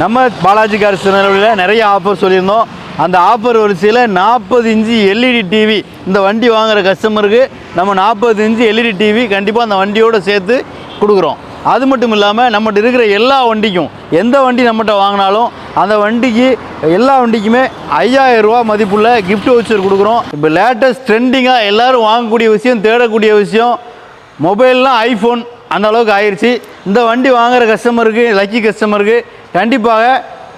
நம்ம பாலாஜி கார் திருநெல்வேலியில் நிறைய ஆஃபர் சொல்லியிருந்தோம். அந்த ஆஃபர் வரிசையில் நாற்பது இன்ச்சு எல்இடி டிவி இந்த வண்டி வாங்குகிற கஸ்டமருக்கு நம்ம நாற்பது இன்ச்சு எல்இடி டிவி கண்டிப்பாக அந்த வண்டியோடு சேர்த்து கொடுக்குறோம். அது மட்டும் இல்லாமல் நம்மகிட்ட இருக்கிற எல்லா வண்டிக்கும் எந்த வண்டி நம்மகிட்ட வாங்கினாலும் அந்த வண்டிக்கு எல்லா வண்டிக்குமே ஐயாயிரம் ரூபா மதிப்புள்ள கிஃப்ட் வவுச்சர் கொடுக்குறோம். இப்போ லேட்டஸ்ட் ட்ரெண்டிங்காக எல்லோரும் வாங்கக்கூடிய விஷயம் தேடக்கூடிய விஷயம் மொபைல்லாம் ஐஃபோன் அந்த அளவுக்கு ஆயிடுச்சு இந்த வண்டி வாங்குகிற கஸ்டமருக்கு லக்கி கஸ்டமருக்கு கண்டிப்பாக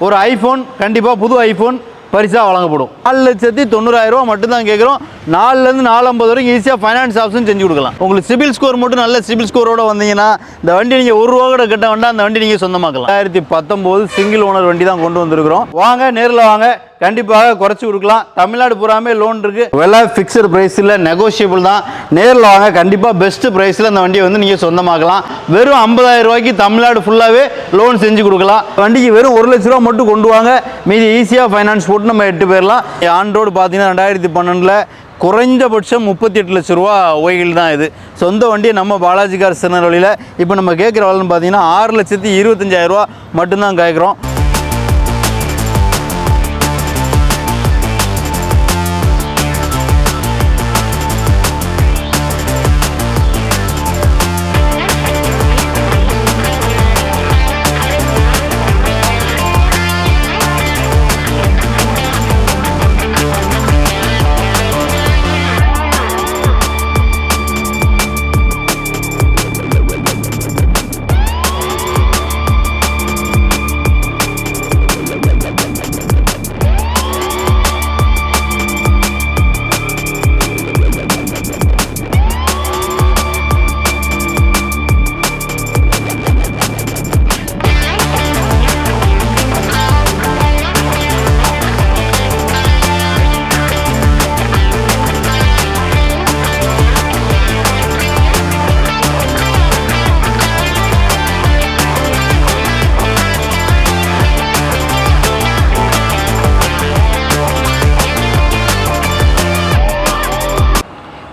ஒரு ஐஃபோன் கண்டிப்பாக புது ஐஃபோன் பரிசாக வழங்கப்படும். நாலு லட்சத்தி தொண்ணூறாயிரரூவா மட்டும்தான் கேட்குறோம் நாலுலேருந்து நாலம்பது வரைக்கும் ஈஸியாக ஃபைனான்ஸ் ஆப்ஷன் செஞ்சு கொடுக்கலாம். உங்களுக்கு சிபில் ஸ்கோர் மட்டும் நல்ல சிபில் ஸ்கோரோட வந்தீங்கன்னா இந்த வண்டி நீங்கள் ஒரு ரூபா கூட கட்ட வேண்டாம். அந்த வண்டி நீங்கள் சொந்தமாக்கலாம். ரெண்டாயிரத்தி பத்தொம்போது சிங்கிள் ஓனர் வண்டி தான் கொண்டு வந்திருக்கிறோம். வாங்க நேரில் வாங்க. கண்டிப்பாக குறைச்சி கொடுக்கலாம். தமிழ்நாடு பூராமே லோன் இருக்கு. விலை ஃபிக்ஸ்டு ப்ரைஸில் நெகோஷியபிள் தான். நேரில் வாங்க கண்டிப்பாக பெஸ்ட் ப்ரைஸில் அந்த வண்டியை வந்து நீங்கள் சொந்தமாக்கலாம். வெறும் 50000 ரூபாய்க்கு தமிழ்நாடு ஃபுல்லாகவே லோன் செஞ்சு கொடுக்கலாம். வண்டிக்கு வெறும் ஒரு லட்ச ரூபா மட்டும் கொண்டு வாங்க. மீதி ஈஸியாக ஃபைனான்ஸ் போட்டு நம்ம எட்டு போயிடலாம் ஆன் ரோடு பார்த்தீங்கன்னா ரெண்டாயிரத்தி பன்னெண்டில் குறைஞ்சபட்சம் முப்பத்தி எட்டு லட்ச ரூபா ஓய்கள் தான் இது. சொந்த வண்டியை நம்ம பாலாஜி கார் வழியில். இப்போ நம்ம கேட்குற வேலைன்னு பார்த்தீங்கன்னா ஆறு லட்சத்தி இருபத்தஞ்சாயிரம் ரூபா மட்டும்தான் கேட்குறோம்.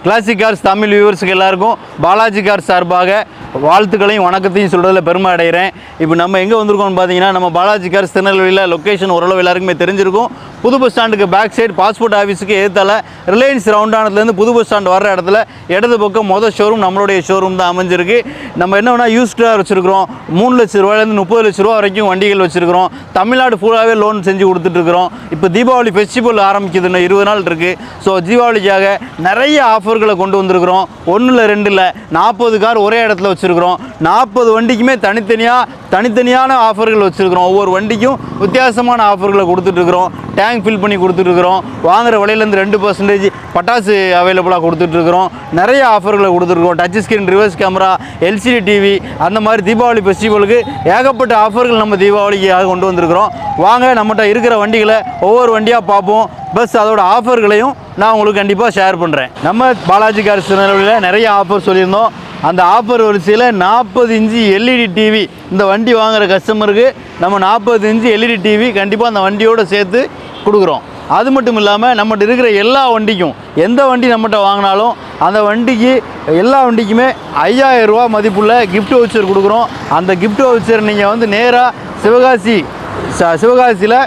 கிளாசிக் கார்ஸ் தமிழ் வியூவர்ஸுக்கு எல்லாருக்கும் பாலாஜி கார் சார்பாக வாழ்த்துக்களையும் வணக்கத்தையும் சொல்கிறதுல பெருமை அடைகிறேன் இப்போ நம்ம எங்கே வந்திருக்கோம்னு பார்த்தீங்கன்னா நம்ம பாலாஜி கார்ஸ் திருநெல்வேலியில் லொக்கேஷன் ஓரளவு எல்லாருக்குமே தெரிஞ்சிருக்கும். புது பஸ் ஸ்டாண்டுக்கு பேக் சைடு பாஸ்போர்ட் ஆஃபீஸுக்கு ஏற்றால ரிலையன்ஸ் ரவுண்டானதுலேருந்து புது பஸ் ஸ்டாண்ட் வர இடத்துல இடது பக்கம் மொதல் ஷோரூம் நம்மளுடைய ஷோரூம் தான் அமைஞ்சிருக்கு. நம்ம என்ன வேணால் யூஸ் வச்சுருக்கிறோம். மூணு லட்ச ரூபாயிலேருந்து முப்பது லட்ச ரூபா வரைக்கும் வண்டிகள் வச்சுருக்கிறோம். தமிழ்நாடு ஃபுல்லாகவே லோன் செஞ்சு கொடுத்துட்ருக்குறோம் இப்போ தீபாவளி ஃபெஸ்டிவல் ஆரம்பிக்குது இன்னும் இருபது நாள் இருக்குது ஸோ தீபாவளிக்காக நிறைய ஆஃபர்களை கொண்டு வந்திருக்கிறோம். ஒன்றில் ரெண்டில் நாற்பது கார் ஒரே இடத்துல வச்சுருக்குறோம். நாற்பது வண்டிக்குமே தனித்தனியாக தனித்தனியான ஆஃபர்கள் வச்சுருக்குறோம். ஒவ்வொரு வண்டிக்கும் வித்தியாசமான ஆஃபர்களை கொடுத்துட்ருக்குறோம். டேங்க் ஃபில் பண்ணி கொடுத்துட்ருக்குறோம். வாங்குற விலையிலேருந்து ரெண்டு பர்சன்டேஜ் பட்டாசு அவைலபிளாக கொடுத்துட்ருக்குறோம். நிறைய ஆஃபர்களை கொடுத்துருக்கோம் touch screen reverse camera LCD TV அந்த மாதிரி தீபாவளி ஃபெஸ்டிவலுக்கு ஏகப்பட்ட ஆஃபர்கள் நம்ம தீபாவளிக்காக கொண்டு வந்திருக்கிறோம். வாங்க நம்மகிட்ட இருக்கிற வண்டிகளை ஒவ்வொரு வண்டியாக பார்ப்போம். பஸ் அதோட ஆஃபர்களையும் நான் உங்களுக்கு கண்டிப்பாக ஷேர் பண்ணுறேன் நம்ம பாலாஜி கார் திருநெல்வேலியில் நிறைய ஆஃபர் சொல்லியிருந்தோம். அந்த ஆஃபர் வரிசையில் நாற்பது இன்ச்சு எல்இடி டிவி இந்த வண்டி வாங்குகிற கஸ்டமருக்கு நம்ம நாற்பது இன்ச்சு எல்இடி டிவி கண்டிப்பாக அந்த வண்டியோடு சேர்த்து கொடுக்குறோம். அது மட்டும் இல்லாமல் நம்மகிட்ட இருக்கிற எல்லா வண்டிக்கும் எந்த வண்டி நம்மகிட்ட வாங்கினாலும் அந்த வண்டிக்கு எல்லா வண்டிக்குமே ஐயாயிரரூவா மதிப்புள்ள கிஃப்ட் வவுச்சர் கொடுக்குறோம். அந்த கிஃப்ட் வவுச்சர் நீங்கள் வந்து நேராக சிவகாசி ச சிவகாசியில்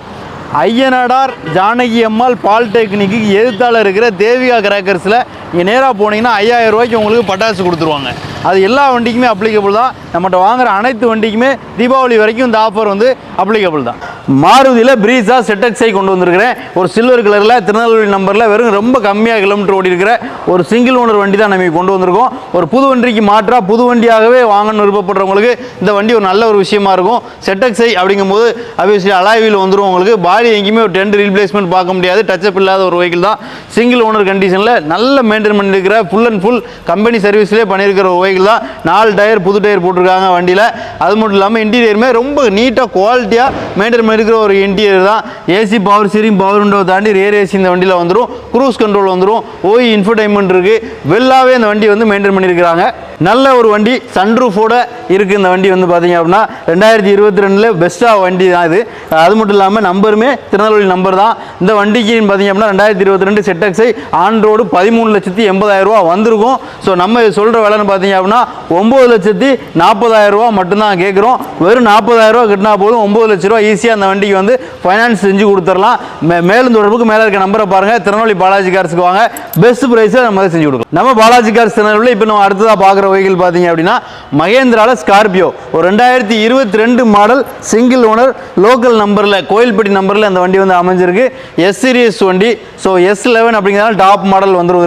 ஐயனாடார் ஜானகி அம்மாள் பாலிடெக்னிக்கு எழுத்தாளர் இருக்கிற தேவிகா கிராக்கர்ஸில் நீங்கள் நேராக போனீங்கன்னா ஐயாயிரம் ரூபாய்க்கு உங்களுக்கு பட்டாசு கொடுத்துருவாங்க. அது எல்லா வண்டிக்குமே அப்ளிகபிள் தான். நம்மகிட்ட வாங்குகிற அனைத்து வண்டிக்குமே தீபாவளி வரைக்கும் இந்த ஆஃபர் வந்து அப்ளிகபிள் தான். மாருதியில் பிரீஸா செட்டக்ஸை கொண்டு வந்திருக்கிறேன். ஒரு சில்வர் கலரில் திருநெல்வேலி நம்பரில் வெறும் ரொம்ப கம்மியாக கிலோமீட்டர் ஓடி இருக்கிற ஒரு சிங்கிள் ஓனர் வண்டி தான் நம்ம கொண்டு வந்திருக்கோம். ஒரு புது வண்டிக்கு மாற்றாக புது வண்டியாகவே வாங்கணும்னு விருப்பப்படுறவங்களுக்கு இந்த வண்டி ஒரு நல்ல ஒரு விஷயமா இருக்கும். செட்டக்ஸை அப்படிங்கும்போது அபியஸ்லி அலாய்வில் வந்துடும் உங்களுக்கு. பாடி எங்கேயுமே ஒரு டென்ட் ரீப்ளேஸ்மெண்ட் பார்க்க முடியாது. டச்சப் இல்லாத ஒரு வெஹிக்கிள் தான். சிங்கிள் ஓனர் கண்டிஷனில் நல்ல மெயின்டைன் பண்ணியிருக்கிற ஃபுல் அண்ட் ஃபுல் கம்பெனி சர்வீஸ்லேயே பண்ணியிருக்கிற ஒரு வெஹிக்கிள் தான். நாலு டயர் புது டயர் போட்டிருக்காங்க வண்டியில். அது மட்டும் இல்லாமல் இன்டீரியருமே ரொம்ப நீட்டாக குவாலிட்டியாக மெயின்டைன் இருக்கிற ஒரு இன்டீரியர் தான். AC power steering power window தாண்டி ரியர் ஏசி இந்த வண்டியில் வந்துடும் க்ரூஸ் கண்ட்ரோல் வந்துடும் ஓய் இன்ஃபர்டைன்மெண்ட் இருக்குது வெல்லாவே இந்த வண்டி வந்து மெயின்டைன் பண்ணியிருக்கிறாங்க. நல்ல ஒரு வண்டி சன்ரூஃபோட இருக்குது இந்த வண்டி வந்து பார்த்தீங்க அப்படின்னா ரெண்டாயிரத்தி இருபத்தி ரெண்டில் பெஸ்ட்டாக வண்டி தான் இது. அது மட்டும் இல்லாமல் நம்பருமே திருநெல்வேலி நம்பர் தான். இந்த வண்டிக்கு பார்த்தீங்க அப்படின்னா ரெண்டாயிரத்தி இருபத்தி ரெண்டு செட்டக்ஸை ஆன் ரோடு பதிமூணு லட்சத்தி எண்பதாயிரரூபா வந்திருக்கும். ஸோ நம்ம சொல்கிற விலைன்னு பார்த்தீங்க அப்படின்னா ஒம்பது லட்சத்தி நாற்பதாயிரம் ரூபா மட்டும்தான் கேட்குறோம் வெறும் நாற்பதாயிரம் ரூபா கட்டினா போதும் ஒம்பது லட்ச ரூபா ஈஸியாக அந்த வண்டிக்கு வந்து ஃபைனான்ஸ் செஞ்சு கொடுத்துடலாம். மே மேலும் தொடர்புக்கு மேலே இருக்க நம்பரை பாருங்கள் திருநெல்வேலி பாலாஜி கார்ஸுக்கு வாங்க. பெஸ்ட் ப்ரைஸை நம்ம செஞ்சு கொடுக்கலாம். நம்ம பாலாஜி கார்ஸ் திருநெல்வேலி இப்போ நம்ம அடுத்ததாக பார்க்குற வெஹிக்கிள் பார்த்தீங்க அப்படின்னா மகேந்திரால ஸ்கார்பியோ ஒரு ரெண்டாயிரத்தி இருபத்தி ரெண்டு மாடல் சிங்கிள் ஓனர் லோக்கல் நம்பரில் கோயில்பட்டி நம்பரில் அந்த வண்டி வந்து அமைஞ்சிருக்கு. எஸ் சீரியஸ் வண்டி. ஸோ எஸ் லெவன் அப்படிங்கிறதால டாப் மாடல் வந்துடும்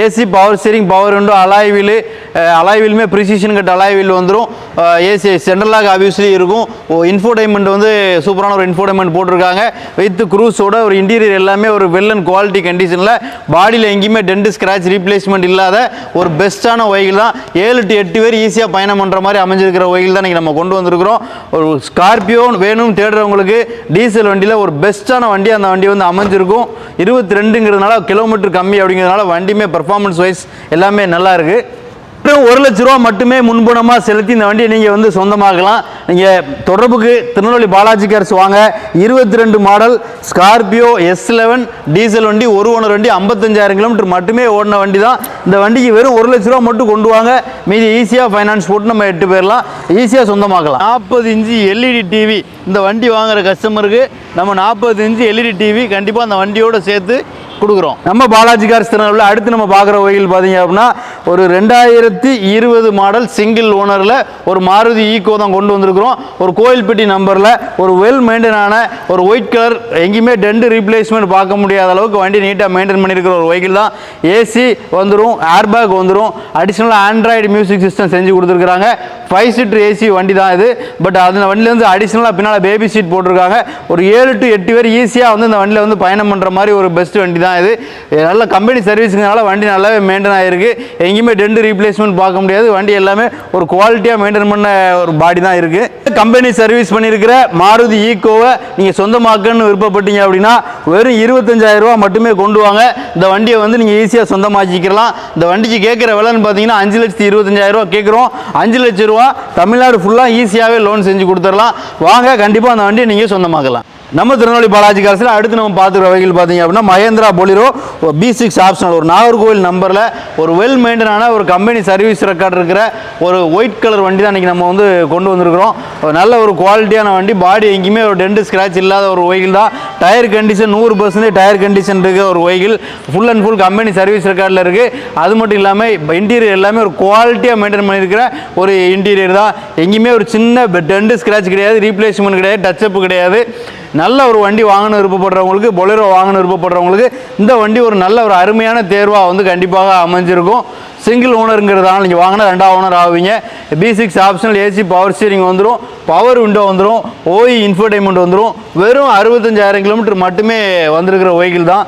AC power steering power window alloy wheel அலாய்விலுமே precision cut அலாய்வில் வந்துடும் ஏசி சென்ட்ரலாக ஆப்வியஸ்லி இருக்கும். இன்ஃபோடைன்மெண்ட் வந்து சூப்பரான ஒரு இன்ஃபோடைன்மெண்ட் போட்டிருக்காங்க. வித் க்ரூஸோட ஒரு இன்டீரியர் எல்லாமே ஒரு வெல் அண்ட் குவாலிட்டி கண்டிஷனில் பாடியில் எங்கேயுமே டென்ட் ஸ்க்ராச் ரீப்ளேஸ்மெண்ட் இல்லாத ஒரு பெஸ்ட்டான ஒயில் தான். ஏழு டு எட்டு பேர் ஈஸியாக பயணம் பண்ணுற மாதிரி அமைஞ்சிருக்கிற ஒயில் தான் இன்றைக்கி நம்ம கொண்டு வந்திருக்கிறோம். ஒரு ஸ்கார்பியோ வேணும் தேடுறவங்களுக்கு டீசல் வண்டியில் ஒரு பெஸ்ட்டான வண்டி அந்த வண்டி வந்து அமைஞ்சிருக்கும். இருபத்தி ரெண்டுங்கிறதுனால கிலோமீட்டர் கம்மி அப்படிங்கிறதுனால வண்டியுமே பர்ஃபார்மன்ஸ் வைஸ் எல்லாமே நல்லா இருக்குது வெறும் ஒரு லட்ச ரூபா மட்டுமே முன்பணமாக செலுத்தி இந்த வண்டியை நீங்கள் வந்து சொந்தமாக்கலாம். நீங்கள் தொடர்புக்கு திருநெல்வேலி பாலாஜி கேர்ஸ் வாங்க. இருபத்தி ரெண்டு model Scorpio S eleven diesel வண்டி ஒரு ஓனர் வண்டி ஐம்பத்தஞ்சாயிரம் கிலோமீட்டர் மட்டுமே ஓடின வண்டி தான் இந்த வண்டிக்கு வெறும் ஒரு லட்ச ரூபா மட்டும் கொண்டு வாங்க. மீதி ஈஸியாக ஃபைனான்ஸ் போட்டு நம்ம எட்டு பேர்லாம் ஈஸியாக சொந்தமாக்கலாம். நாற்பது இன்ச்சு எல்இடி டிவி இந்த வண்டி வாங்குற கஸ்டமருக்கு நம்ம நாற்பது இன்ச்சு எல்இடி டிவி கண்டிப்பாக அந்த வண்டியோட சேர்த்து கொடுக்குறோம். நம்ம பாலாஜி கார்ஸ் திருநெல்வேலியில் அடுத்து நம்ம பார்க்குற வகையில் பார்த்தீங்க அப்படின்னா ஒரு ரெண்டாயிரத்தி இருபது மாடல் சிங்கிள் ஓனரில் ஒரு மாருதி ஈக்கோ தான் கொண்டு வந்திருக்கிறோம். ஒரு கோயில்பட்டி நம்பரில் ஒரு வெல் மெயின்டைனான ஒரு ஒயிட் கலர் எங்கேயுமே டென்ட் ரீப்ளேஸ்மெண்ட் பார்க்க முடியாத அளவுக்கு வண்டி நீட்டாக மெயின்டைன் பண்ணியிருக்கிற ஒரு வெஹிக்கிள் தான். ஏசி வந்துடும் ஏர்பேக் வந்துடும் அடிஷ்னலாக ஆண்ட்ராய்டு மியூசிக் சிஸ்டம் செஞ்சு கொடுத்துருக்குறாங்க. ஃபைவ் சீட்டர் ஏசி வண்டி தான் இது. பட் அந்த வண்டியிலேருந்து அடிஷ்னலாக பின்னால் பேபி சீட் போட்டிருக்காங்க. ஒரு ஏழு டு எட்டு பேர் ஈஸியாக வந்து இந்த வண்டியில் வந்து பயணம் பண்ணுற மாதிரி ஒரு பெஸ்ட் வண்டி தான் இது நல்ல கம்பெனி சர்வீஸுங்கனால வண்டி நல்லாவே மெயின்டைன் ஆகிருக்கு எங்கேயுமே டென்ட் ரீப்ளேஸ்மெண்ட் பார்க்க முடியாது. வண்டி எல்லாமே ஒரு குவாலிட்டியாக மெயின்டைன் பண்ண ஒரு பாடி தான் இருக்குது கம்பெனி சர்வீஸ் பண்ணியிருக்கிற மாருதி ஈக்கோவை நீங்கள் சொந்தமாக்கன்னு விருப்பப்பட்டீங்க அப்படின்னா வெறும் இருபத்தஞ்சாயிரம் ரூபா மட்டுமே கொண்டு வாங்க. இந்த வண்டியை வந்து நீங்கள் ஈஸியாக சொந்தமாக்கிக்கலாம். இந்த வண்டிக்கு கேட்குற விலைன்னு பார்த்தீங்கன்னா அஞ்சு லட்சத்தி இருபத்தஞ்சாயிரம் ரூபா கேட்குறோம். அஞ்சு லட்ச ரூபா தமிழ்நாடு ஃபுல்லாக ஈஸியாகவே லோன் செஞ்சு கொடுத்துடலாம். வாங்க கண்டிப்பாக அந்த வண்டியை நீங்கள் சொந்தமாக்கலாம். நம்ம திருநெல்வேலி பாலாஜி காசில் அடுத்து நம்ம பார்த்துக்கிற வகையில் பார்த்தீங்க அப்படின்னா Mahindra Bolero B six optional ஒரு நாகர்கோவில் நம்பரில் ஒரு வெல் மெயின்டனான ஒரு கம்பெனி சர்வீஸ் ரெக்கார்ட் இருக்கிற ஒரு ஒயிட் கலர் வண்டி தான் இன்றைக்கி நம்ம வந்து கொண்டு வந்திருக்கிறோம். ஒரு நல்ல ஒரு குவாலிட்டியான வண்டி பாடி எங்கேயுமே ஒரு டென்ட் ஸ்க்ராட்ச் இல்லாத ஒரு வெஹிக்கிள் தான். டயர் கண்டிஷன் நூறு பர்சன்டேஜ் டயர் கண்டிஷன் இருக்கிற ஒரு vehicle full and full company service ரெக்கார்டில் இருக்குது அது மட்டும் இல்லாமல் இன்டீரியர் எல்லாமே ஒரு குவாலிட்டியாக மெயின்டைன் பண்ணியிருக்கிற ஒரு இன்டீரியர் தான். எங்கேயுமே ஒரு சின்ன டென்ட் ஸ்க்ராட்ச் கிடையாது. ரீப்ளேஸ்மெண்ட் கிடையாது. டச்சப் கிடையாது. நல்ல ஒரு வண்டி வாங்கணும் விருப்பப்படுறவங்களுக்கு பொலேரோ வாங்கணும் விருப்பப்படுறவங்களுக்கு இந்த வண்டி ஒரு நல்ல ஒரு அருமையான தேர்வாக வந்து கண்டிப்பாக அமைஞ்சிருக்கும். சிங்கிள் ஓனருங்கிறதால நீங்கள் வாங்கினா ரெண்டாவது ஓனர் ஆவீங்க. B six optional AC power steering வந்துடும் பவர் விண்டோ வந்துடும் ஓஇ இன்ஃபர்டைன்மெண்ட் வந்துடும் வெறும் அறுபத்தஞ்சாயிரம் கிலோமீட்டர் மட்டுமே வந்திருக்கிற வெஹிக்கிள் தான்.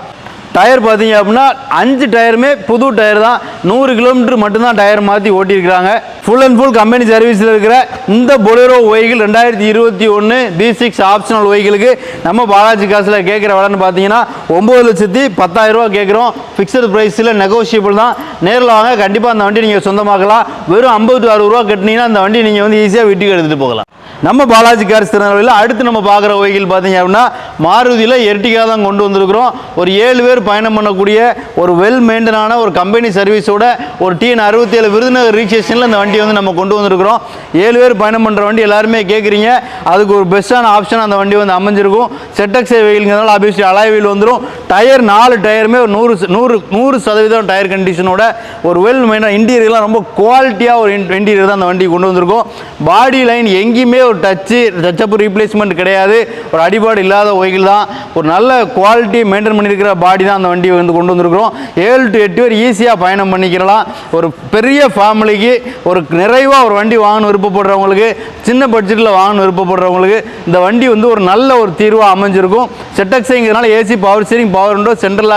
டயர் பார்த்தீங்க அப்படின்னா அஞ்சு டயருமே புது டயர் தான். நூறு கிலோமீட்டர் மட்டும்தான் டயர் மாற்றி ஓட்டியிருக்கிறாங்க. ஃபுல் அண்ட் ஃபுல் கம்பெனி சர்வீஸில் இருக்கிற இந்த பொலேரோ ஒய்கள் ரெண்டாயிரத்தி இருபத்தி ஒன்று பி சிக்ஸ் ஆப்ஷனல் ஒய்களுக்கு நம்ம பாலாஜி காசில் கேட்குற விலைன்னு பார்த்தீங்கன்னா ஒம்பது லட்சத்தி பத்தாயிரரூவா கேட்குறோம். ஃபிக்ஸட் ப்ரைஸில் நெகோஷியபிள் தான். நேரில் வாங்க கண்டிப்பாக அந்த வண்டி நீங்கள் சொந்தமாக்கலாம். வெறும் ஐம்பது டு அறுபது ரூபா கட்டினீங்கன்னா அந்த வண்டி நீங்கள் வந்து ஈஸியாக வீட்டுக்கு எடுத்துகிட்டு போகலாம். நம்ம பாலாஜி கார்ஸ் திருநெல்வேலியில் அடுத்து நம்ம பார்க்குற ஒய்கள் பார்த்தீங்க அப்படின்னா மாருதியில் எர்டிகா தான் கொண்டு வந்திருக்கிறோம். ஒரு ஏழு பேர் பயணம் பண்ணக்கூடிய ஒரு வெல் மெயின்டனான ஒரு கம்பெனி சர்வீஸோட ஒரு டிஎன் அறுபத்தி ஏழு விருதுநகர் ரீக்ஷேஷனில் இந்த வண்டி வந்து நம்ம கொண்டு வந்திருக்கிறோம். ஏழு பேர் பயணம் பண்ணுற வண்டி எல்லாருமே கேட்குறீங்க அதுக்கு ஒரு பெஸ்ட்டான ஆப்ஷன் அந்த வண்டி வந்து அமைஞ்சிருக்கும். செட்டக்ஸே வெயிலுங்கிறதுனால ஆப்வியஸ்லி அலாய் வீல் வந்துடும் டயர் நாலு டயருமே ஒரு நூறு நூறு நூறு சதவீதம் டயர் கண்டிஷனோட ஒரு வெல் மெயினாக இன்டீரியர்லாம் ரொம்ப குவாலிட்டியாக ஒரு இன்டீரியர் தான் அந்த வண்டி கொண்டு வந்திருக்கோம். பாடி லைன் எங்கேயுமே ஒரு டச்சு டச்சப் ரீப்ளேஸ்மெண்ட் கிடையாது. ஒரு அடிபாடு இல்லாத வெஹிக்கிள் தான். ஒரு நல்ல குவாலிட்டி மெயின்டைன் பண்ணியிருக்கிற பாடி தான் அந்த வண்டி வந்து கொண்டு வந்திருக்கிறோம். ஏழு டு எட்டு பேர் ஈஸியாக பயணம் பண்ணிக்கிறலாம் ஒரு பெரிய ஃபேமிலிக்கு ஒரு நிறைவாக ஒரு வண்டி வாங்கணும் விருப்பப்படுறவங்களுக்கு சின்ன பட்ஜெட்டில் வாங்கணும் விருப்பப்படுறவங்களுக்கு இந்த வண்டி வந்து ஒரு நல்ல ஒரு தீர்வாக அமைஞ்சிருக்கும். செட்டக்ஸைங்கிறதுனால AC power steering power window central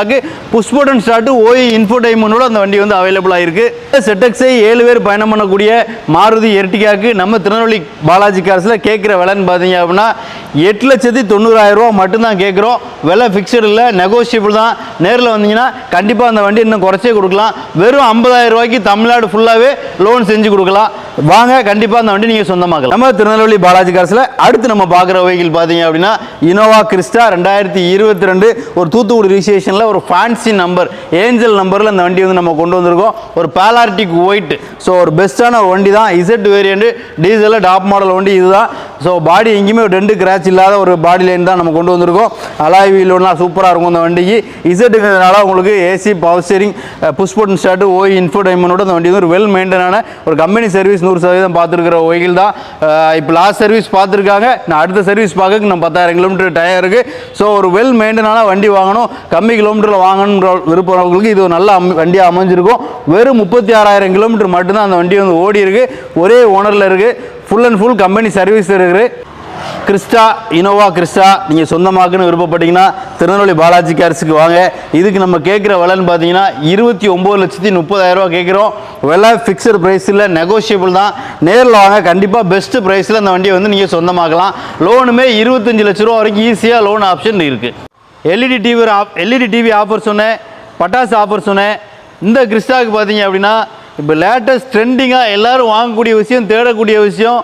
push button start OE இன்ஃபோடைமனோட அந்த வண்டி வந்து அவைலபிளாக இருக்குது செட்டக்ஸை ஏழு பேர் பயணம் பண்ணக்கூடிய மாருதி எர்டிகாக்கு நம்ம திருநெல்வேலி பாலாஜி கார்ஸில் கேட்குற விலைன்னு பார்த்தீங்க அப்படின்னா எட்டு லட்சத்தி தொண்ணூறாயிரம் ரூபா மட்டும்தான் கேட்குறோம். விலை ஃபிக்ஸடு இல்லை நெகோஷியபிள் தான். நேரில் வந்தீங்கன்னா கண்டிப்பாக அந்த வண்டி இன்னும் குறைச்சே கொடுக்கலாம். வெறும் 50000 ரூபாய்க்கு தமிழ்நாடு ஃபுல்லாகவே லோன் செஞ்சு கொடுக்கலாம். வாங்க கண்டிப்பாக அந்த வண்டி நீங்கள் சொந்தமாக்கலாம். நம்ம திருநெல்வேலி பாலாஜி காசில் அடுத்து நம்ம பார்க்குற வெஹிக்கிள் பார்த்தீங்க அப்படின்னா இனோவா கிறிஸ்டா ரெண்டாயிரத்தி இருபத்தி ரெண்டு ஒரு தூத்துக்குடி ரிஜிஸ்ட்ரேஷனில் ஒரு ஃபேன்சி நம்பர் ஏஞ்சல் நம்பரில் அந்த வண்டி வந்து நம்ம கொண்டு வந்திருக்கோம். ஒரு பேலார்டிக் ஒயிட் ஸோ ஒரு பெஸ்ட்டான ஒரு வண்டி தான் இசட் வேரியண்ட்டு டீசலில் டாப் மாடல் வண்டி இதுதான். ஸோ பாடி எங்கேயுமே ஒரு ரெண்டு கிராச் இல்லாத ஒரு பாடி லைன் தான் நம்ம கொண்டு வந்திருக்கோம். அலாய் வீலோடலாம் சூப்பராக இருக்கும் அந்த வண்டிக்கு. இசட்டுங்கிறதுனால உங்களுக்கு AC power steering push button start OE இன்ஃபோடைமனோட அந்த வண்டி வந்து ஒரு வெல் மெயின்டனான ஒரு கம்பெனி சர்வீஸ் நூறு சதவீதம் பார்த்துருக்கிற ஒய்கில் தான். இப்போ லாஸ்ட் சர்வீஸ் பார்த்துருக்காங்க. நான் அடுத்த சர்வீஸ் பார்க்க நம்ம பத்தாயிரம் கிலோமீட்டர் டயர் இருக்குது ஸோ ஒரு வெல் மெயின்டனான வண்டி வாங்கணும். கம்மி கிலோமீட்டரில் வாங்கணுன்ற விருப்பவர்களுக்கு இது ஒரு நல்ல வண்டியாக அமைஞ்சிருக்கும். வெறும் முப்பத்தி ஆறாயிரம் கிலோமீட்டர் மட்டும்தான் அந்த வண்டி வந்து ஓடி இருக்குது ஒரே ஓனரில் இருக்குது full and full company service இருக்குது. கிறிஸ்டா இனோவா கிறிஸ்டா நீங்கள் சொந்தமாக்குன்னு விருப்பப்பட்டீங்கன்னா திருநெல்வேலி பாலாஜி கேர்ஸுக்கு வாங்க. இதுக்கு நம்ம கேட்குற விலைன்னு பார்த்தீங்கன்னா இருபத்தி ஒம்பது லட்சத்தி முப்பதாயிரரூவா கேட்குறோம். விலை ஃபிக்ஸட் ப்ரைஸில் நெகோஷியபிள் தான். நேரில் வாங்க கண்டிப்பாக பெஸ்ட்டு ப்ரைஸில் அந்த வண்டியை வந்து நீங்கள் சொந்தமாக்கலாம். லோனுமே இருபத்தஞ்சு லட்ச ரூபா வரைக்கும் ஈஸியாக லோன் ஆப்ஷன் இருக்குது LED TV of LED TV offer சொன்னேன் பட்டாசு ஆஃபர் சொன்னேன். இந்த கிறிஸ்டாவுக்கு பார்த்தீங்க அப்படின்னா இப்போ லேட்டஸ்ட் ட்ரெண்டிங்காக எல்லோரும் வாங்கக்கூடிய விஷயம் தேடக்கூடிய விஷயம்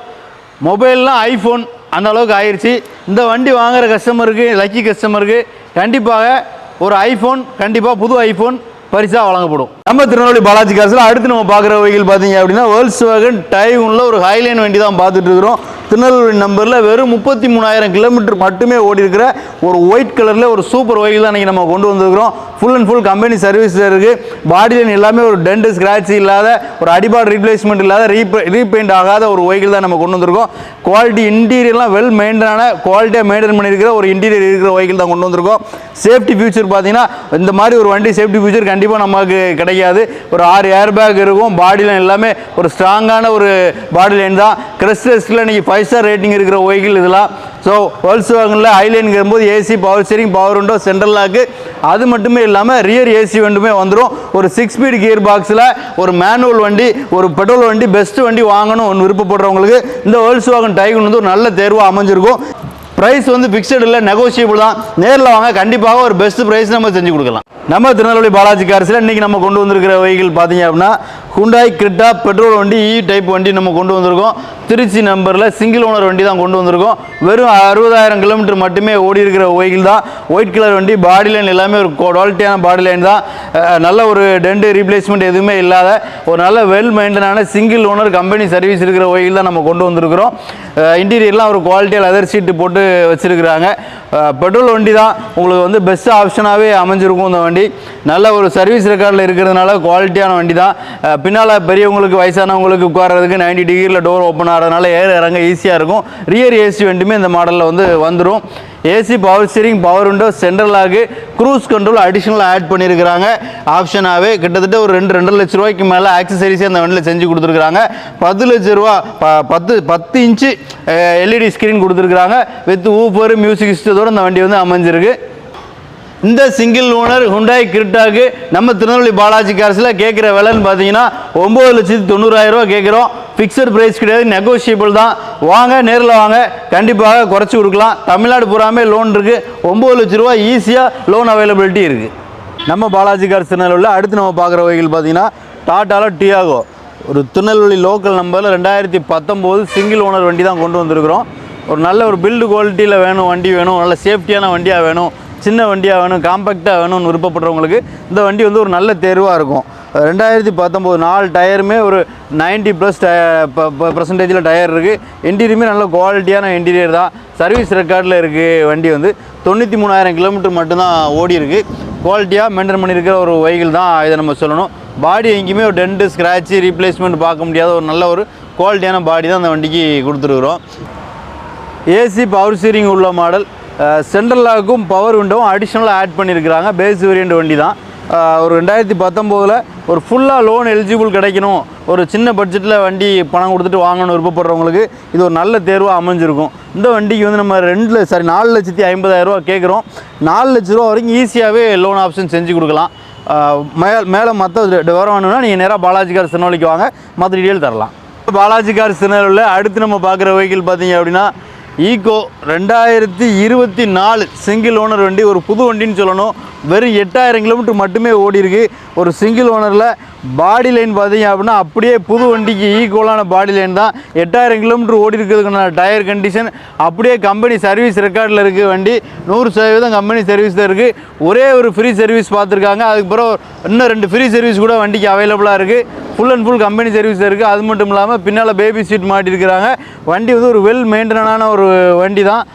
மொபைல்லாம் ஐஃபோன் அந்த அளவுக்கு ஆயிடுச்சு இந்த வண்டி வாங்குற கஸ்டமருக்கு லக்கி கஸ்டமருக்கு கண்டிப்பாக ஒரு ஐஃபோன் கண்டிப்பாக புது ஐஃபோன் பரிசாக வழங்கப்படும். நம்ம திருநெல்வேலி பாலாஜி காசில் அடுத்து நம்ம பார்க்குற வகையில் பார்த்தீங்க அப்படின்னா வேர்ல்ஸ் வேகன் டைவுனில் ஒரு ஹைலைன் வண்டி தான் பார்த்துட்டு இருக்கிறோம். திருநெல்வேலி நம்பரில் வெறும் முப்பத்தி மூணாயிரம் கிலோமீட்டர் மட்டுமே ஓடி இருக்கிற ஒரு ஒயிட் கலரில் ஒரு சூப்பர் வெஹிக்கிள் தான் இன்றைக்கி நம்ம கொண்டு வந்திருக்கிறோம். Full and full company service இருக்குது பாடி லைன் எல்லாமே ஒரு டென்ட் ஸ்க்ராட்ச் இல்லாத ஒரு அடிபாடு ரீப்ளேஸ்மெண்ட் இல்லாத ரீபே ரீபெயிண்ட் ஆகாத ஒரு வெஹிக்கிள் தான் நம்ம கொண்டு வந்திருக்கோம். குவாலிட்டி இன்டீரியர்லாம் வெல் மெயின்டான குவாலிட்டியாக மெயின்டைன் பண்ணியிருக்கிற ஒரு இன்டீரியர் இருக்கிற வெஹிக்கிள் தான் கொண்டு வந்திருக்கோம். சேஃப்டி ஃபியூச்சர் பார்த்தீங்கன்னா இந்த மாதிரி ஒரு வண்டி சேஃப்டி ஃபியூச்சர் கண்டிப்பாக நமக்கு கிடைக்காது. ஒரு ஆறு ஏர் பேக் இருக்கும் பாடியில் எல்லாமே ஒரு ஸ்ட்ராங்கான ஒரு பாடி லைன் தான். கிறிஸ்டஸில் இன்றைக்கி ஃபைவ் ஸ்டார் ரேட்டிங் இருக்கிற வெஹிக்கிள் இதெல்லாம். ஸோ ஹோல்ஸ் வாகனில் ஹைலைனுங்கிற போது AC power steering power window central lock அது மட்டுமே இல்லாமல் ரியர் ஏசி வண்டுமே வந்துடும் ஒரு சிக்ஸ் ஸ்பீடு கியர் பாக்ஸில் ஒரு மேனுவல் வண்டி ஒரு பெட்ரோல் வண்டி பெஸ்ட் வண்டி வாங்கணும் ஒன்று விருப்பப்படுறவங்களுக்கு இந்த ஹோல்ஸ் வாகன் டைகன் வந்து ஒரு நல்ல தேர்வாக அமைஞ்சிருக்கும். ப்ரைஸ் வந்து ஃபிக்ஸட் இல்லை நெகோசியபிள் தான். நேரில் வாங்க கண்டிப்பாக ஒரு பெஸ்ட் ப்ரைஸ் நம்ம செஞ்சு கொடுக்கலாம். நம்ம திருநெல்வேலி பாலாஜி கார்ஸில் இன்றைக்கி நம்ம கொண்டு வந்திருக்கிற வெஹிக்கிள் பார்த்தீங்க அப்படின்னா ஹுண்டாய் கிரிட்டா பெட்ரோல் வண்டி e இ டைப் வண்டி நம்ம கொண்டு வந்திருக்கோம். திருச்சி நம்பரில் சிங்கிள் ஓனர் வண்டி தான் கொண்டு வந்திருக்கோம். வெறும் அறுபதாயிரம் கிலோமீட்டர் மட்டுமே ஓடி இருக்கிற வெஹிக்கிள் தான். ஒயிட் கலர் வண்டி பாடி லைன் எல்லாமே ஒரு குவாலிட்டியான பாடி லைன் தான். நல்ல ஒரு டென்ட் ரீப்ளேஸ்மெண்ட் எதுவுமே இல்லாத ஒரு நல்ல வெல் மெயின்டனான சிங்கிள் ஓனர் கம்பெனி சர்வீஸ் இருக்கிற வெஹிக்கிள் தான் நம்ம கொண்டு வந்திருக்கிறோம். இன்டீரியர்லாம் ஒரு குவாலிட்டியாக லெதர் சீட்டு போட்டு வச்சுருக்கிறாங்க. பெட்ரோல் வண்டி தான் உங்களுக்கு வந்து பெஸ்ட் ஆப்ஷனாகவே அமைஞ்சிருக்கும் இந்த வண்டி. நல்ல ஒரு சர்வீஸ் ரெக்கார்டில் இருக்கிறதுனால குவாலிட்டியான வண்டி தான். பின்னால் பெரியவங்களுக்கு வயசானவங்களுக்கு உட்கார்றதுக்கு 90 டிகிரியில் டோர் ஓப்பன் ஆகிறதுனால ஏற இறங்க ஈஸியாக இருக்கும். ரியர் ஏசி வண்டியுமே இந்த மாடலில் வந்து வந்துடும் AC power steering power window central ஆகு க்ரூஸ் கண்ட்ரோல் அடிஷ்னலாக ஆட் பண்ணியிருக்கிறாங்க. ஆப்ஷனாகவே கிட்டத்தட்ட ஒரு ரெண்டு ரெண்டரை லட்ச ரூபாய்க்கு மேலே ஆக்சசரிஸே அந்த வண்டியில் செஞ்சு கொடுத்துருக்குறாங்க. பத்து லட்ச ரூபா ப பத்து பத்து இன்ச்சு எல்இடி ஸ்க்ரீன் கொடுத்துருக்குறாங்க. வித் ஊப்பர் மியூசிக் சிஸ்டத்தோடு அந்த வண்டி வந்து அமைஞ்சிருக்கு. இந்த சிங்கிள் ஓனர் ஹுண்டாய் கிரிட்டாக்கு நம்ம திருநெல்வேலி பாலாஜி கார்ஸில் கேட்குற விலைன்னு பார்த்தீங்கன்னா ஒம்பது லட்சத்தி தொண்ணூறாயிரம் ரூபா கேட்குறோம். ஃபிக்ஸட் ப்ரைஸ் கிடையாது நெகோஷியபிள் தான். வாங்க நேரில் வாங்க கண்டிப்பாக குறைச்சி கொடுக்கலாம். தமிழ்நாடு பூராமே லோன் இருக்குது ஒம்பது லட்ச ரூபா ஈஸியாக லோன் அவைலபிலிட்டி இருக்குது நம்ம பாலாஜி கார்ஸ் திருநெல்வேலியில் அடுத்து நம்ம பார்க்குற வகைகள் பார்த்தீங்கன்னா டாட்டாவில் டியாகோ ஒரு திருநெல்வேலி லோக்கல் நம்பரில் ரெண்டாயிரத்தி பத்தொம்போது சிங்கிள் ஓனர் வண்டி தான் கொண்டு வந்திருக்கிறோம். ஒரு நல்ல ஒரு பில்டு குவாலிட்டியில் வேணும் வண்டி வேணும் நல்ல சேஃப்டியான வண்டியாக வேணும். சின்ன வண்டியாக வேணும் காம்பேக்டாக வேணும்னு விருப்பப்படுறவங்களுக்கு இந்த வண்டி வந்து ஒரு நல்ல தேர்வாக இருக்கும். ரெண்டாயிரத்தி பத்தொம்போது நாலு டயருமே ஒரு 90 ப்ளஸ் பர்சன்டேஜில் டயர் இருக்குது இன்டீரியருமே நல்ல குவாலிட்டியான இன்டீரியர் தான். சர்வீஸ் ரெக்கார்டில் இருக்குது வண்டி வந்து. தொண்ணூற்றி மூணாயிரம் கிலோமீட்டர் மட்டும்தான் ஓடி இருக்குது குவாலிட்டியாக மெயின்டைன் பண்ணியிருக்கிற ஒரு வெஹிக்கிள் தான் இதை நம்ம சொல்லணும். பாடி எங்கேயுமே ஒரு டென்ட்டு ஸ்க்ராட்சு ரீப்ளேஸ்மெண்ட் பார்க்க முடியாத ஒரு நல்ல ஒரு குவாலிட்டியான பாடி தான் அந்த வண்டிக்கு கொடுத்துருக்குறோம். ஏசி பவர் ஸ்டீரிங் உள்ள மாடல் சென்ட்ரல் லாக்கும் பவர் விண்டோவும் அடிஷ்னலாக ஆட் பண்ணியிருக்கிறாங்க. பேஸ் வேரியண்ட் வண்டி தான் ஒரு ரெண்டாயிரத்தி பத்தொம்போதில் ஒரு ஃபுல்லாக லோன் எலிஜிபிள் கிடைக்கணும். ஒரு சின்ன பட்ஜெட்டில் வண்டி பணம் கொடுத்துட்டு வாங்கணும்னு விருப்பப்படுறவங்களுக்கு இது ஒரு நல்ல தேர்வாக அமைஞ்சிருக்கும். இந்த வண்டிக்கு வந்து நம்ம ரெண்டு சாரி நாலு லட்சத்தி ஐம்பதாயிரரூவா கேட்குறோம். நாலு லட்ச ரூபா வரைக்கும் ஈஸியாகவே லோன் ஆப்ஷன் செஞ்சு கொடுக்கலாம். மேல் மேலே மற்ற விவரம் வேணும்னா நீங்கள் நேராக பாலாஜி கார் திருநெல்வேலிக்கு வாங்க. மற்ற டீட்டெயில் தரலாம். பாலாஜி கார் திருநெல்வேலியில் அடுத்து நம்ம பார்க்குற வெஹிக்கிள் பார்த்தீங்க அப்படின்னா ஈகோ ரெண்டாயிரத்தி இருபத்தி நாலு சிங்கிள் ஓனர் வண்டி ஒரு புது வண்டின்னு சொல்லணும். வெறும் எட்டாயிரம் கிலோமீட்டர் மட்டுமே ஓடி இருக்கு. ஒரு சிங்கிள் ஓனரில் பாடி லைன் பார்த்தீங்க அப்படின்னா அப்படியே புது வண்டிக்கு ஈக்குவலான பாடி லைன் தான். எட்டாயிரம் கிலோமீட்டர் ஓடி இருக்கிறதுக்கான டயர் கண்டிஷன். அப்படியே கம்பெனி சர்வீஸ் ரெக்கார்டில் இருக்குது வண்டி. நூறு சதவீதம் கம்பெனி சர்வீஸ் தான் இருக்குது ஒரே ஒரு ஃப்ரீ சர்வீஸ் பார்த்துருக்காங்க. அதுக்கப்புறம் இன்னும் ரெண்டு ஃப்ரீ சர்வீஸ் கூட வண்டிக்கு அவைலபிளாக இருக்குது full and full company service இருக்குது அது மட்டும் இல்லாமல் பின்னால் பேபி சீட் மாட்டியிருக்கிறாங்க வண்டி வந்து ஒரு வெல் மெயின்டெனான ஒரு வண்டி தான்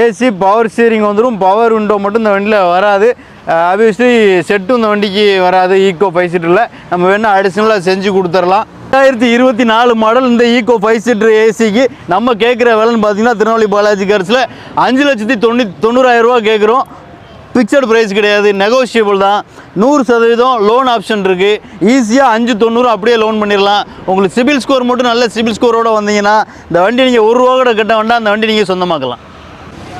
ஏசி பவர் ஸ்டீரிங் வந்துடும் பவர் விண்டோ மட்டும் இந்த வண்டியில் வராது. ஆப்வியஸ்லி செட்டும் இந்த வண்டிக்கு வராது. ஈக்கோ ஃபைவ் சீட்டரில் நம்ம வேணால் அடிஷ்னலாக செஞ்சு கொடுத்துடலாம். ரெண்டாயிரத்தி இருபத்தி நாலு மாடல் இந்த ஈக்கோ ஃபைவ் சீட்டர் ஏசிக்கு நம்ம கேட்குற விலைன்னு பார்த்தீங்கன்னா திருநெல்வேலி பாலாஜி கார்ஸில் அஞ்சு லட்சத்தி தொண்ணூ தொண்ணூறாயிரம் ரூபா கேட்குறோம். ஃபிக்ஸட் ப்ரைஸ் கிடையாது நெகோஷியபிள் தான். நூறு சதவீதம் லோன் ஆப்ஷன் இருக்குது ஈஸியாக அஞ்சு தொண்ணூறு அப்படியே லோன் பண்ணிடலாம் உங்களுக்கு சிபில் ஸ்கோர் மட்டும் நல்ல சிபில் ஸ்கோரோட வந்தீங்கன்னா இந்த வண்டி நீங்கள் ஒரு ரூபா கூட கட்ட வேண்டாம் அந்த வண்டி நீங்கள் சொந்தமாக்கலாம்.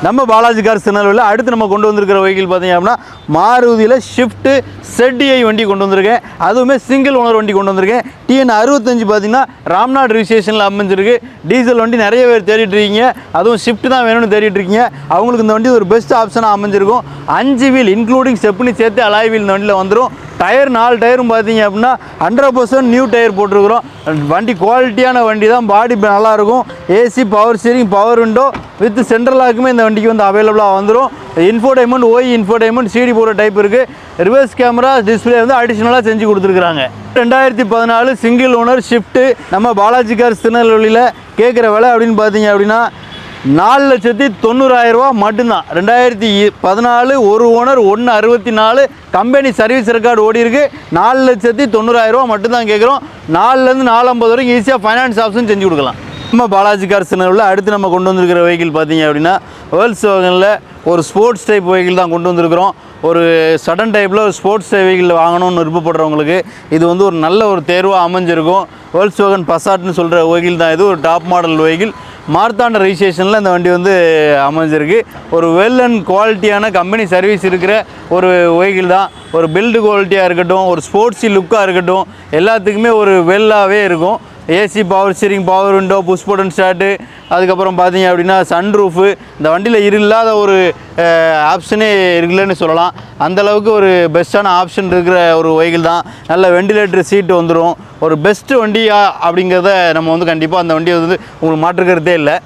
நம்ம பாலாஜி கார் திருநெல்வேலியில் அடுத்து நம்ம கொண்டு வந்திருக்கிற வெஹிக்கிள் பார்த்தீங்க அப்படின்னா மாருதியில் ஷிஃப்ட்டு செட்டிஐ வண்டி கொண்டு வந்திருக்கேன். அதுவுமே சிங்கிள் ஓனர் வண்டி கொண்டு வந்திருக்கேன். டிஎன் அறுபத்தஞ்சு பார்த்தீங்கன்னா ராம்நாட் ரிஜிஸ்ட்ரேஷனில் அமைஞ்சிருக்கு. டீசல் வண்டி நிறைய பேர் தேடிட்டு இருக்கீங்க. அதுவும் ஷிஃப்ட் தான் வேணும்னு தேடிட்டு இருக்கீங்க. அவங்களுக்கு இந்த வண்டி ஒரு பெஸ்ட் ஆப்ஷனாக அமைஞ்சிருக்கும். அஞ்சு வீல் இன்க்ளூடிங் செப்புன்னு சேர்த்து அலாய் வீல் இந்த வண்டியில் வந்துடும் டயர் நாலு டயரும் பார்த்தீங்க அப்படின்னா ஹண்ட்ரட் பர்சன்ட் நியூ டயர் போட்டிருக்கிறோம். வண்டி குவாலிட்டியான வண்டி தான் பாடி நல்லாயிருக்கும் AC power steering power window with சென்ட்ரலாக்குமே இந்த வண்டிக்கு வந்து அவைலபிளாக வந்துடும் இன்ஃபோடைமெண்ட் ஓய் இன்ஃபோடைமெண்ட் சிடி போடுற டைப் இருக்குது ரிவர்ஸ் கேமரா டிஸ்பிளே வந்து அடிஷ்னலாக செஞ்சு கொடுத்துருக்குறாங்க. ரெண்டாயிரத்தி பதினாலு சிங்கிள் ஓனர் ஷிஃப்ட்டு நம்ம பாலாஜி கார் திருநெல்வேலியில் கேட்குற விலை அப்படின்னு பார்த்தீங்க அப்படின்னா நாலு லட்சத்தி தொண்ணூறாயிரம் ரூபா மட்டும்தான். ரெண்டாயிரத்தி பதினாலு ஒரு ஓனர் ஒன்று அறுபத்தி நாலு கம்பெனி சர்வீஸ் ரெக்கார்டு ஓடி இருக்கு. நாலு லட்சத்தி தொண்ணூறாயிரம் ரூபா மட்டும்தான் கேட்குறோம் நாலுலேருந்து நாலு ஐம்பது வரைக்கும் ஈஸியாக ஃபைனான்ஸ் ஆப்ஷன் செஞ்சு கொடுக்கலாம். நம்ம பாலாஜி கார் அடுத்து நம்ம கொண்டு வந்திருக்கிற வெஹிக்கிள் பார்த்தீங்க அப்படின்னா வேர்ல்ஸ் வேகனில் ஒரு ஸ்போர்ட்ஸ் டைப் வெஹிக்கிள் தான் கொண்டு வந்திருக்கிறோம். ஒரு சடன் டைப்பில் ஒரு ஸ்போர்ட்ஸ் வெஹிக்கிள் வாங்கணும்னு விருப்பப்படுறவங்களுக்கு இது வந்து ஒரு நல்ல ஒரு தேர்வாக அமைஞ்சிருக்கும். வேர்ல்ஸ் வேகன் பசாட்னு சொல்கிற வெஹிக்கிள் தான். இது ஒரு டாப் மாடல் வெஹிக்கிள் மார்த்தாண்ட ரிஜிஸ்ட்ரேஷனில் இந்த வண்டி வந்து அமைஞ்சிருக்கு. ஒரு வெல் அண்ட் குவாலிட்டியான கம்பெனி சர்வீஸ் இருக்கிற ஒரு வெஹிக்கிள் தான். ஒரு பில்டு குவாலிட்டியாக இருக்கட்டும் ஒரு ஸ்போர்ட்ஸி லுக்காக இருக்கட்டும் எல்லாத்துக்குமே ஒரு வெல்லாகவே இருக்கும். AC power steering power window push button start அதுக்கப்புறம் பார்த்தீங்க அப்படின்னா சன்ரூஃபு இந்த வண்டியில் இல்லாத ஒரு ஆப்ஷனே இருக்குல்லன்னு சொல்லலாம். அந்தளவுக்கு ஒரு பெஸ்ட்டான ஆப்ஷன் இருக்கிற ஒரு வெஹிக்கிள் தான். நல்ல வெண்டிலேட்டர் சீட்டு வந்துடும் ஒரு பெஸ்ட்டு வண்டியா அப்படிங்கிறத நம்ம வந்து கண்டிப்பாக அந்த வண்டியை வந்து உங்களுக்கு மாற்றுக்கிறதே இல்லை.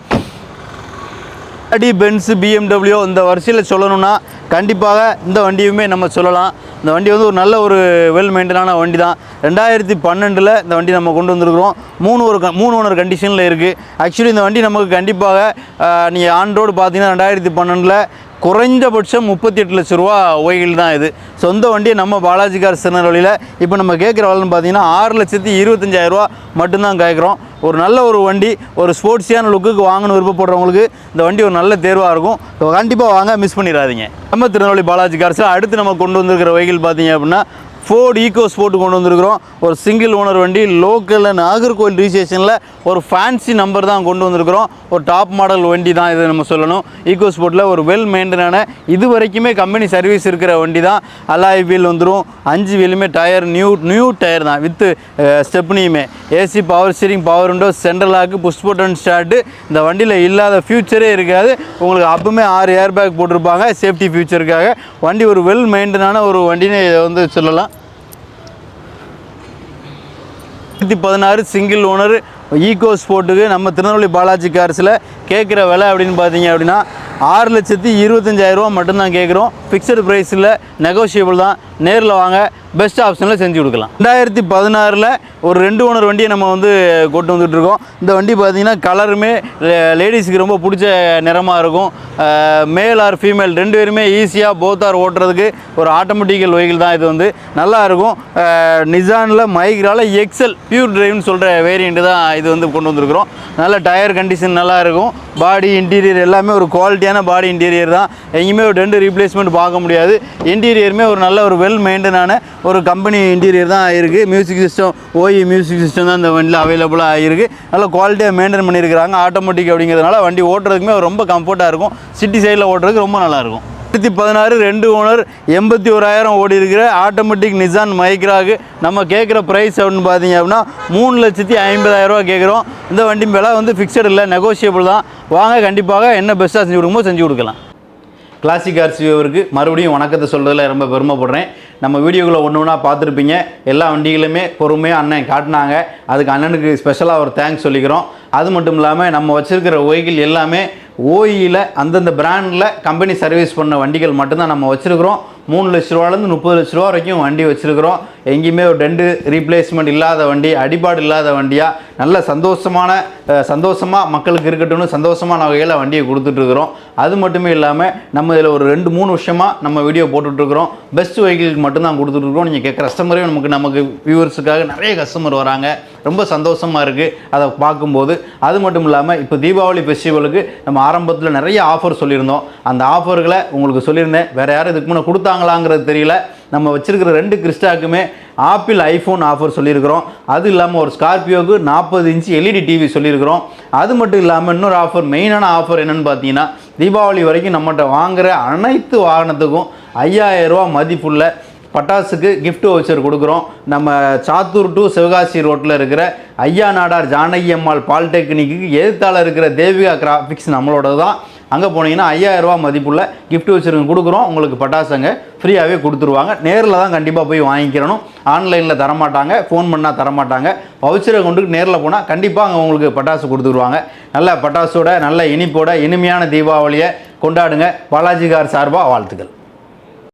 ஆடி பென்ஸ் பிஎம்டபிள்யூ இந்த வரிசையில் சொல்லணும்னா கண்டிப்பாக இந்த வண்டியுமே நம்ம சொல்லலாம். இந்த வண்டி வந்து ஒரு நல்ல ஒரு வெல் மெயின்டெனான வண்டி தான் ரெண்டாயிரத்தி பன்னெண்டில் இந்த வண்டி நம்ம கொண்டு வந்திருக்கிறோம். மூணு ஒரு க- மூணு ஓனர் கண்டிஷனில் இருக்குது ஆக்சுவலி இந்த வண்டி நமக்கு கண்டிப்பாக நீங்கள் ஆன் ரோடு பார்த்தீங்கன்னா ரெண்டாயிரத்தி பன்னெண்டில் குறைஞ்சபட்சம் முப்பத்தி எட்டு லட்ச ரூபா ஒய்கள் தான் இது. சொந்த வண்டியை நம்ம பாலாஜி கார் திருநெல்வேலியில் இப்போ நம்ம கேட்குற விலைன்னு பார்த்தீங்கன்னா ஆறு லட்சத்தி இருபத்தஞ்சாயிரரூவா மட்டும்தான் கேட்குறோம். ஒரு நல்ல ஒரு வண்டி ஒரு ஸ்போர்ட்ஸியான லுக்குக்கு வாங்கணும் விருப்பப்படுறவங்களுக்கு இந்த வண்டி ஒரு நல்ல தேர்வாக இருக்கும். கண்டிப்பாக வாங்க மிஸ் பண்ணிடாதீங்க. நம்ம திருநெல்வேலி பாலாஜி கார்ஸில் அடுத்து நம்ம கொண்டு வந்திருக்கிற வெஹிக்கிள் பார்த்தீங்க அப்படின்னா ஃபோர்டு ஈகோ ஸ்போர்ட் கொண்டு வந்திருக்கிறோம். ஒரு சிங்கிள் ஓனர் வண்டி லோக்கலில் நாகர்கோவில் ரிஜிஸ்ட்ரேஷனில் ஒரு ஃபேன்சி நம்பர் தான் கொண்டு வந்திருக்கிறோம். ஒரு டாப் மாடல் வண்டி தான் இதை நம்ம சொல்லணும். ஈகோ ஸ்போர்ட்டில் ஒரு வெல் மெயின்டனான இது வரைக்குமே கம்பெனி சர்வீஸ் இருக்கிற வண்டி தான். அலாய் வீல் வந்துடும் அஞ்சு வீலுமே டயர் நியூ நியூ டயர் தான். With ஸ்டெப்னியுமே AC power steering power window central lock push button start இந்த வண்டியில் இல்லாத ஃபியூச்சரே இருக்காது. உங்களுக்கு அப்பவுமே ஆறு ஏர் பேக் போட்டிருப்பாங்க. சேஃப்டி ஃபியூச்சருக்காக வண்டி ஒரு வெல் மெயின்டனான ஒரு வண்டின்னு இதை வந்து சொல்லலாம். ரெண்டாயிரத்தி பதினாறு சிங்கிள் ஓனர் ஈகோ ஸ்போர்ட்டுக்கு நம்ம திருநெல்வேலி பாலாஜி கார்ஸில் கேட்குற விலை அப்படின்னு பார்த்தீங்க அப்படின்னா ஆறு லட்சத்தி இருபத்தஞ்சாயிரரூவா மட்டும்தான் கேட்குறோம். ஃபிக்ஸடு ப்ரைஸில் நெகோஷியபிள் தான். நேரில் வாங்க. பெஸ்ட் ஆப்ஷனில் செஞ்சு கொடுக்கலாம். ரெண்டாயிரத்தி பதினாறில் ஒரு ரெண்டு ஓனர் வண்டியை நம்ம வந்து கொண்டு வந்துட்டுருக்கோம் இந்த வண்டி பார்த்தீங்கன்னா கலருமே லேடிஸ்க்கு ரொம்ப பிடிச்ச நிறமாக இருக்கும். மேல் ஆர் ஃபீமேல் ரெண்டு பேருமே ஈஸியாக போத்தார் ஓட்டுறதுக்கு ஒரு ஆட்டோமேட்டிக்கல் வெஹிக்கிள் தான் இது வந்து. நல்லா இருக்கும். நிசானில் மைக்ரால எக்ஸல் பியூர் ட்ரைவ்னு சொல்கிற வேரியண்ட்டு தான் இது வந்து கொண்டு வந்திருக்கிறோம். நல்ல டயர் கண்டிஷன் நல்லாயிருக்கும் பாடி இன்டீரியர் எல்லாமே ஒரு குவாலிட்டியான பாடி இன்டீரியர் தான். எங்கேயுமே ஒரு ரெண்டு ரீப்ளேஸ்மெண்ட் பார்க்க முடியாது. இன்டீரியருமே ஒரு நல்ல ஒரு வெல் மெயின்டெனான ஒரு கம்பெனி இன்டீரியர் தான் இருக்குது music system OE music system தான் இந்த வண்டியில் அவைலபிளாக ஆகிருக்கு நல்லா குவாலிட்டியாக மெயின்டைன் பண்ணியிருக்கிறாங்க. ஆட்டோமேட்டிக் அப்படிங்கிறதுனால வண்டி ஓட்டுறதுக்குமே ரொம்ப கம்ஃபர்ட்டாக இருக்கும். சிட்டி சைடில் ஓட்டுறதுக்கு ரொம்ப நல்லாயிருக்கும் ரெண்டாயிரத்தி பதினாறு ரெண்டு ஓனர் எண்பத்தி ஓராயிரம் ஓடி இருக்கிற ஆட்டோமேட்டிக் நிசான் மைக்ராக்கு நம்ம கேட்குற ப்ரைஸ் அப்படின்னு பார்த்தீங்க அப்படின்னா மூணு லட்சத்தி ஐம்பதாயிரரூவா கேட்குறோம். இந்த வண்டி மேலே வந்து ஃபிக்ஸட் இல்லை நெகோஷியபிள் தான். வாங்க கண்டிப்பாக என்ன பெஸ்ட்டாக செஞ்சு கொடுக்குமோ செஞ்சு கொடுக்கலாம். கிளாசிக் ஆர்ஸ் வியூவருக்கு மறுபடியும் வணக்கத்தை சொல்கிறதுல ரொம்ப பெருமைப்படுறேன். நம்ம வீடியோக்குள்ளே ஒன்று ஒன்றா பார்த்துருப்பீங்க. எல்லா வண்டிகளுமே பொறுமையாக அண்ணன் காட்டினாங்க. அதுக்கு அண்ணனுக்கு ஸ்பெஷலாக ஒரு தேங்க்ஸ் சொல்லிக்கிறோம். அது மட்டும் இல்லாமல் நம்ம வச்சுருக்கிற வெஹிக்கிள் எல்லாமே ஓயியில் அந்தந்த பிராண்டில் கம்பெனி சர்வீஸ் பண்ண வண்டிகள் மட்டும்தான் நம்ம வச்சுருக்கிறோம். மூணு லட்ச ரூபாலேருந்து முப்பது லட்ச ரூபா வரைக்கும் வண்டி வச்சுருக்கிறோம். எங்கேயுமே ஒரு ரெண்டு ரீப்ளேஸ்மெண்ட் இல்லாத வண்டி அடிபாடு இல்லாத வண்டியாக நல்ல சந்தோஷமான சந்தோஷமாக மக்களுக்கு இருக்கட்டும்னு சந்தோஷமான வகையில் வண்டியை கொடுத்துட்ருக்குறோம் அது மட்டுமே இல்லாமல் நம்ம இதில் ஒரு ரெண்டு மூணு வருஷமாக நம்ம வீடியோ போட்டுட்ருக்குறோம் பெஸ்ட் வெஹிக்கிளுக்கு மட்டும்தான் கொடுத்துட்ருக்கோம் நீங்கள் கேட்குற கஸ்டமரையும் நமக்கு நமக்கு வியூவர்ஸுக்காக நிறைய கஸ்டமர் வராங்க. ரொம்ப சந்தோஷமாக இருக்குது அதை பார்க்கும்போது. அது மட்டும் இல்லாமல் இப்போ தீபாவளி ஃபெஸ்டிவலுக்கு நம்ம ஆரம்பத்தில் நிறைய ஆஃபர் சொல்லியிருந்தோம். அந்த ஆஃபர்களை உங்களுக்கு சொல்லியிருந்தேன். வேறு யாரும் இதுக்கு முன்னே கொடுத்தா கொடுத்தாங்களாங்கிறது தெரியல. நம்ம வச்சிருக்கிற ரெண்டு கிறிஸ்டாக்குமே ஆப்பிள் ஐஃபோன் ஆஃபர் சொல்லியிருக்கிறோம். அது இல்லாமல் ஒரு ஸ்கார்பியோவுக்கு நாற்பது இன்ச்சு எல்இடி டிவி சொல்லியிருக்கிறோம். அது மட்டும் இல்லாமல் இன்னொரு ஆஃபர் மெயினான ஆஃபர் என்னென்னு பார்த்தீங்கன்னா தீபாவளி வரைக்கும் நம்மகிட்ட வாங்குகிற அனைத்து வாகனத்துக்கும் ஐயாயிரம் மதிப்புள்ள பட்டாசுக்கு கிஃப்ட் வவுச்சர் கொடுக்குறோம். நம்ம சாத்தூர் டு சிவகாசி ரோட்டில் இருக்கிற ஐயா நாடார் ஜானகி அம்மாள் பாலிடெக்னிக்கு எதிர்த்தால இருக்கிற தேவிகா கிராஃபிக்ஸ் நம்மளோட தான் அங்கே போனீங்கன்னா ஐயாயிரம் ரூபா மதிப்புள்ள கிஃப்ட் வச்சுருங்க கொடுக்குறோம். உங்களுக்கு பட்டாசுங்க ஃப்ரீயாகவே கொடுத்துருவாங்க. நேரில் தான் கண்டிப்பாக போய் வாங்கிக்கிறணும். ஆன்லைனில் தரமாட்டாங்க. ஃபோன் பண்ணால் தரமாட்டாங்க. வவுச்சரை கொண்டு நேரில் போனால் கண்டிப்பாக அங்கே உங்களுக்கு பட்டாசு கொடுத்துருவாங்க. நல்ல பட்டாசோட நல்ல இனிப்போட இனிமையான தீபாவளியை கொண்டாடுங்க. பாலாஜி கார் சார்பாக வாழ்த்துக்கள்.